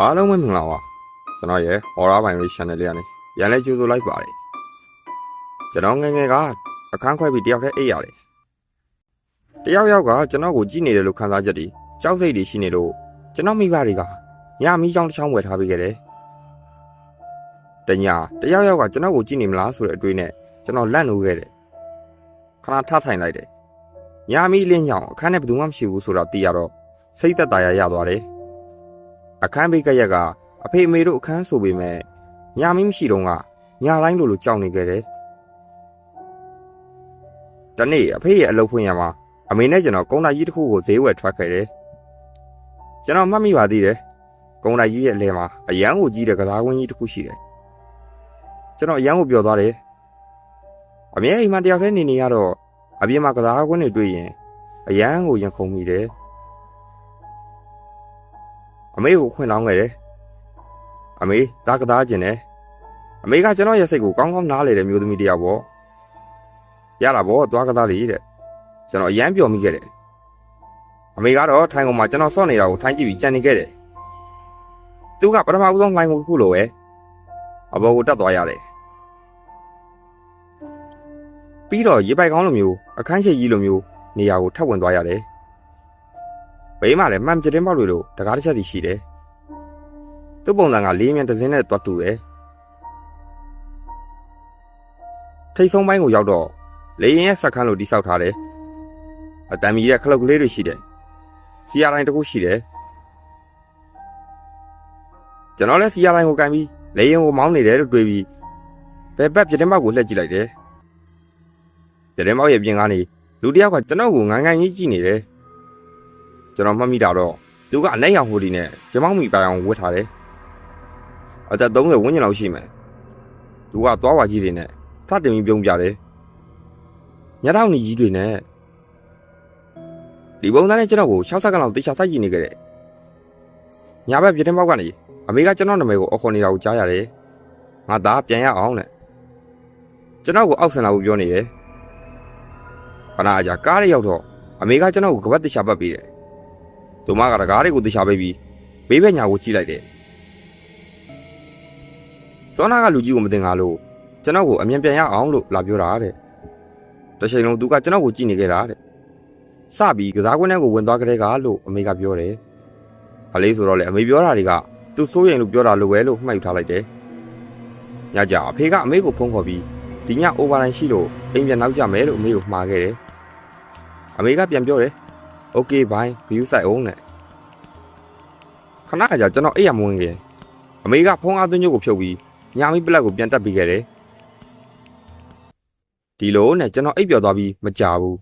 အားလုံးပဲမင်္ဂလာပါကျွန်တော်ရဲ့ Aura Binary Channel လေးကနေရန်လဲကြိုဆိုလိုက်ပါတယ်ကျွန်တော်ငယ်ငယ်ကအခန်းခွဲပြီးတယောက်တည်းအိပ်ရတယ်တယောက်ယောက်ကကျွန်တော်ကိုကြည့်နေတယ်လို့ခံစားချက်တွေကြောက်စိတ်တွေရှိနေလို့ကျွန်တော်မိဘတွေကညမီးချောင်းတစ်ချောင်းဝယ်ထားပေးခဲ့တယ်တညတယောက်ယောက်ကကျွန်တော်ကိုကြည့်နေမလားဆိုတဲ့အတွေးနဲ့ကျွန်တော်လန့်လို့ခဲ့တယ်ခဏထထိုင်လိုက်တယ်ညမီးလင်းညောင်အခန်းထဲဘယ်သူမှမရှိဘူးဆိုတော့သိရတော့စိတ်သက်သာရရသွားတယ် အခန်းဘေးကရက်ကအဖေအမေတို့အခန်းဆိုပေမဲ့ညာမင်းမရှိတော့ကညာတိုင်းလိုလိုကြောက်နေခဲ့တယ်။တနေ့အဖေရဲ့အလုပ်ဖွင့်ရမှာအမေနဲ့ကျွန်တော်ကုန်းတိုင်ကြီးတစ်ခုကိုဈေးဝယ်ထွက်ခဲ့တယ်။ကျွန်တော်မှတ်မိပါသေးတယ်။ကုန်းတိုင်ကြီးရဲ့အလဲမှာအရန်ကိုကြီးတဲ့ကစားကွင်းကြီးတစ်ခုရှိတယ်။ကျွန်တော်အရန်ကိုပြောသွားတယ်။အမေအိမ်မှာတယောက်တည်းနေနေရတော့အပြင်မှာကစားကွင်းတွေတွေ့ရင်အရန်ကိုရင်ခုန်မိတယ်။ အမေကိုခွင့်လောင်းခဲ့တယ်။အမေဒါကစားခြင်းနဲ့အမေကကျွန်တော်ရဲ့စိတ်ကိုကောင်းကောင်းနားလေတဲ့မျိုးသမီးတစ်ယောက်ပေါ့။ရတာပေါ့သွားကစားလေတဲ့။ကျွန်တော်အရန်ပျော်မိခဲ့တယ်။အမေကတော့ထိုင်ကုန်မှာကျွန်တော်စော့နေတာကိုထိုင်ကြည့်ပြီးကြံနေခဲ့တယ်။သူကပထမဦးဆုံးလိုင်းကိုခုလိုပဲအဘောကိုတက်သွားရတယ်။ပြီးတော့ရေပိုက်ကောင်းလိုမျိုးအခန်းရှိကြီးလိုမျိုးနေရာကိုထပ်ဝင်သွားရတယ်။ ဘေးမှာလည်းမှန်ပြတင်းပေါက်တွေလို့တကားတစ်ချက်စီရှိတယ်။သူ့ပုံစံကလေးမြန်တစ်စင်းနဲ့တွတ်တူတယ်။ထိတ်ဆုံးပိုင်းကိုရောက်တော့လေရင်ရဲ့စက်ခန်းလို့တိဆောက်ထားတယ်။အတံမီရဲ့ခလုတ်ကလေးတွေရှိတယ်။စီယာတိုင်းတစ်ခုရှိတယ်။ကျွန်တော်လည်းစီယာတိုင်းကိုကန်ပြီးလေရင်ကိုမောင်းနေတယ်လို့တွေးပြီးဘယ်ဘက်ပြတင်းပေါက်ကိုလှည့်ကြည့်လိုက်တယ်။ပြတင်းပေါက်ရဲ့ပြင်ကနေလူတစ်ယောက်ကကျွန်တော်ကိုငန်းငန်းကြီးကြည့်နေတယ် ကျွန်တော်မှတ်မိတာတော့သူကအလက်ရောင်ဟိုဒီနဲ့ကျမောင်းမီပိုင်အောင်ဝတ်ထားတယ်။အသက်30ဝန်းကျင်လောက်ရှိမယ်။သူကသွားဝါကြီးတွေနဲ့သတင်ပြီးပြုံးပြတယ်။ညထောင်ကြီးကြီးတွေနဲ့ဒီပုံစံနဲ့ကျွန်တော်ကို60စက္ကန့်လောက်တေချာစိုက်ကြည့်နေခဲ့တယ်။ညဘက်ပြတင်းပေါက်ကနေအမေကကျွန်တော်နာမည်ကိုအော်ခေါ်နေတာကိုကြားရတယ်။ငါသားပြန်ရအောင်တဲ့။ကျွန်တော်ကိုအောက်ဆင်လာဖို့ပြောနေတယ်။ခဏအကြာကားရရောက်တော့အမေကကျွန်တော်ကိုကပတ်တေချာပတ်ပေးတယ် သူမကတကားတွေကိုတခြားပေးပြီးဘေးဘက်ညာကိုကြည့်လိုက်တယ်။စောနာကလူကြီးကိုမတင်ကားလို့ကျွန်တော်ကိုအမြင်ပြန်ရအောင်လို့လာပြောတာတဲ့။တစ်ချိန်လုံးသူကကျွန်တော်ကိုကြည့်နေခဲ့တာတဲ့။စပြီးကစားကွင်းထဲကိုဝင်သွားကြတဲ့ကလို့အမေကပြောတယ်။အလေးဆိုတော့လေအမေပြောတာတွေကသူစိုးရင်လို့ပြောတာလိုပဲလို့မှတ်ယူထားလိုက်တယ်။ညကြအဖေကအမေကိုဖုန်းခေါ်ပြီးဒီညအိုဗာလိုင်းရှိလို့အိမ်ပြန်နောက်ကြမယ်လို့အမေကိုမှားခဲ့တယ်။အမေကပြန်ပြောတယ်။ Okay bye ဘီယူဆိုင်အောင်နဲ့ခဏကြာကျွန်တော်အိပ်ရမဝင်ခင်အမေကဖုန်းအားသွင်းညို့ကိုဖြုတ်ပြီးညာမီပလက်ကိုပြန်တက်ပြီးခဲ့တယ်ဒီလိုနဲ့ကျွန်တော်အိပ်ပျော်သွားပြီးမကြဘူး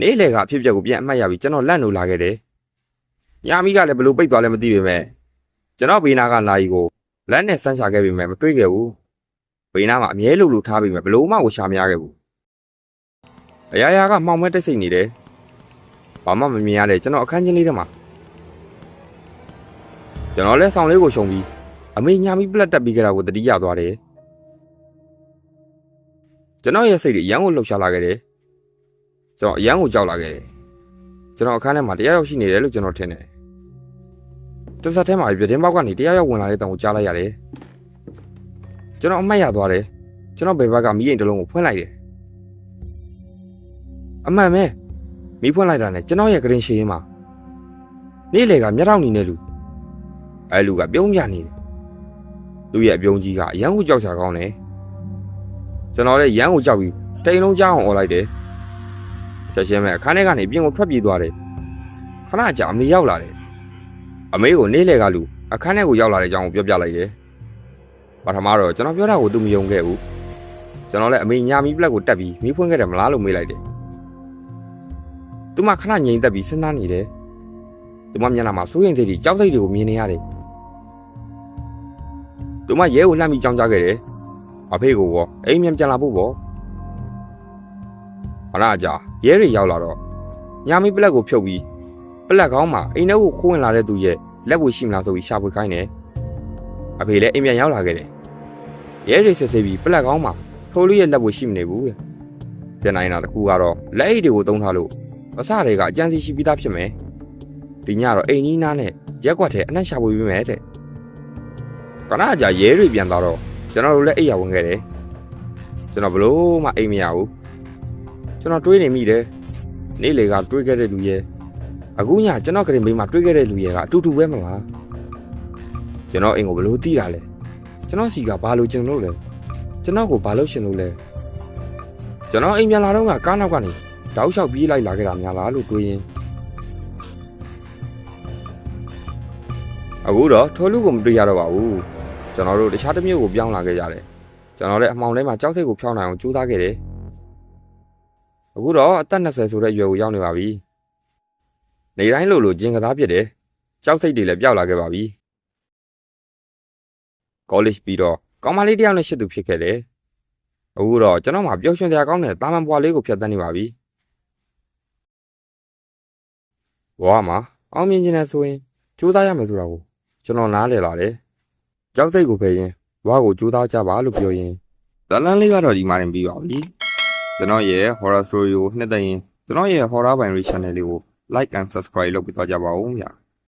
နေ့လေကအဖြစ်အပျက်ကိုပြန်အမှတ်ရပြီးကျွန်တော်လန့်လို့လာခဲ့တယ်ညာမီကလည်းဘလို့ပိတ်သွားလဲမသိပေမဲ့ကျွန်တော်ဘေးနာကလာကြီးကိုလက်နဲ့ဆန်းချခဲ့ပေမဲ့မတွေ့ခဲ့ဘူးဘေးနာမှာအမြဲလို့လို့ထားပေမဲ့ဘလို့မှကိုရှာမရခဲ့ဘူးအရာရာကမှောင်မဲတိတ်ဆိတ်နေတယ် ဘာမှမမြင်ရတဲ့ကျွန်တော်အခန်းချင်းလေးထဲမှာကျွန်တော်လည်းဆောင်လေးကိုရှုံပြီးအမေညာမီပလက်တက်ပြီးကြတာကိုတတိယသွားတယ်ကျွန်တော်ရဲ့စိတ်တွေအရန်ကိုလှုပ်ရှားလာခဲ့တယ်ကျွန်တော်အရန်ကိုကြောက်လာခဲ့တယ်ကျွန်တော်အခန်းထဲမှာတရားရောက်ရှိနေတယ်လို့ကျွန်တော်ထင်တယ်တစ်ဆက်တည်းမှာပြတင်းပေါက်ကနေတရားရောက်ဝင်လာတဲ့တောင်ကိုကြားလိုက်ရတယ်ကျွန်တော်အမှတ်ရသွားတယ်ကျွန်တော်ဘယ်ဘက်ကမီးရင်တစ်လုံးကိုဖွင့်လိုက်တယ်အမှန်ပဲ မီးဖွင့်လိုက်တာနဲ့ကျွန်တော်ရဲ့ကရင်ရှည်ရင်းမှာနေ့လေကမျက်ထောင်နေနေလူအဲလူကပြုံးပြနေတယ်သူ့ရဲ့အပြုံးကြီးကအရန်ကိုကြောက်ချာကောင်းတယ်ကျွန်တော်လည်းရန်ကိုကြောက်ပြီးတိန်လုံးကြောက်အောင်អော်လိုက်တယ်ချက်ချင်းပဲအခန်းထဲကနေပြင်ကိုထွက်ပြေးသွားတယ်ခဏကြာအမေရောက်လာတယ်အမေကိုနေလေကလူအခန်းထဲကိုရောက်လာတဲ့အကြောင်းကိုပြောပြလိုက်တယ်ပထမတော့ကျွန်တော်ပြောတာကိုသူမယုံခဲ့ဘူးကျွန်တော်လည်းအမေညာမီပလက်ကိုတက်ပြီးမီးဖွင့်ခဲ့တယ်မလားလို့မေးလိုက်တယ် သူမခဏငြိမ်သက်ပြီးစဉ်းစားနေတယ်သူမမျက်နှာမှာစိုးရိမ်စိတ်တွေကြောက်စိတ်တွေကိုမြင်နေရတယ်။သူမရဲကိုလှမ်းပြီးကြောင်းကြခဲ့တယ်။အဖေကိုရောအိမ်မြန်ပြန်လာဖို့ပေါ့။အလားအကြာရဲတွေရောက်လာတော့ညာမီပလက်ကိုဖြုတ်ပြီးပလက်ကောင်းမှာအိမ်ထဲကိုခိုးဝင်လာတဲ့သူရဲ့လက်ဝှေရှိမလားဆိုပြီးရှာဖွေခိုင်းတယ်။အဖေလည်းအိမ်ပြန်ရောက်လာခဲ့တယ်။ရဲတွေစစ်ဆေးပြီးပလက်ကောင်းမှာထိုးလေးရဲ့လက်ဝှေရှိမနေဘူးတဲ့။ပြန်နိုင်တာတကူကတော့လက်အိတ်တွေကိုတုံးထားလို့ အစတွေကအကြံစီရှိပြီးသားဖြစ်မယ်။ဒီညတော့အိမ်ကြီးနားနဲ့ရက်ကွက်ထဲအနှက်ရှာဖွေပေးမယ်တဲ့ကနအကြာရဲတွေပြန်သွားတော့ကျွန်တော်တို့လည်းအိပ်ရဝင်ခဲ့တယ်ကျွန်တော်ဘလို့မှအိပ်မရဘူးကျွန်တော်တွေးနေမိတယ်နေ့လေကတွေးခဲ့တဲ့လူရဲ့အခုညကျွန်တော်ကရင်ဘေးမှာတွေးခဲ့တဲ့လူရဲ့ကအတူတူပဲမလားကျွန်တော်အိမ်ကိုဘလို့တီးတာလဲကျွန်တော်စီကဘာလို့ကျင်လို့လဲကျွန်တော်ကိုဘာလို့ရှင်လို့လဲကျွန်တော်အိမ်ပြန်လာတော့ကကားနောက်ကနေ တောက်လျှောက်ပြေးလိုက်လာခဲ့တာများလားလို့တွေးရင်အခုတော့ထိုးလူကိုမတွေ့ရတော့ပါဘူးကျွန်တော်တို့တခြားတစ်မျိုးကိုပြောင်းလာခဲ့ကြတယ်ကျွန်တော်လည်းအမှောင်ထဲမှာကြောက်စိတ်ကိုဖျောင်းနိုင်အောင်ကြိုးစားခဲ့တယ်အခုတော့အသက်20ဆိုတဲ့အရွယ်ကိုရောက်နေပါပြီနေတိုင်းလို့လို့ဂျင်ကစားဖြစ်တယ်ကြောက်စိတ်တွေလည်းပျောက်လာခဲ့ပါပြီ college ပြီးတော့ကောင်းမလေးတစ်ယောက်နဲ့ရှစ်သူဖြစ်ခဲ့တယ်အခုတော့ကျွန်တော်မှပျော်ရွှင်စရာကောင်းတဲ့တာမန်ဘွားလေးကိုဖျက်ဆီးနေပါပြီ ဘွားမှာအောင်မြင်ခြင်းနဲ့ဆိုရင်ကြိုးစားရမယ်ဆိုတာကိုကျွန်တော်နားလည်လာတယ်ကြောက်စိတ်ကိုပဲရင်ဘွားကိုကြိုးစားကြပါလို့ပြောရင်ဇလန်းလေးကတော့ဒီမှာတင်ပြီးပါပြီကျွန်တော်ရဲ့ horror story ကိုနှစ်သက်ရင်ကျွန်တော်ရဲ့ horror binary channel လေးကို like and subscribe လုပ်ပြီးတော့ကြပါဦးဗျာ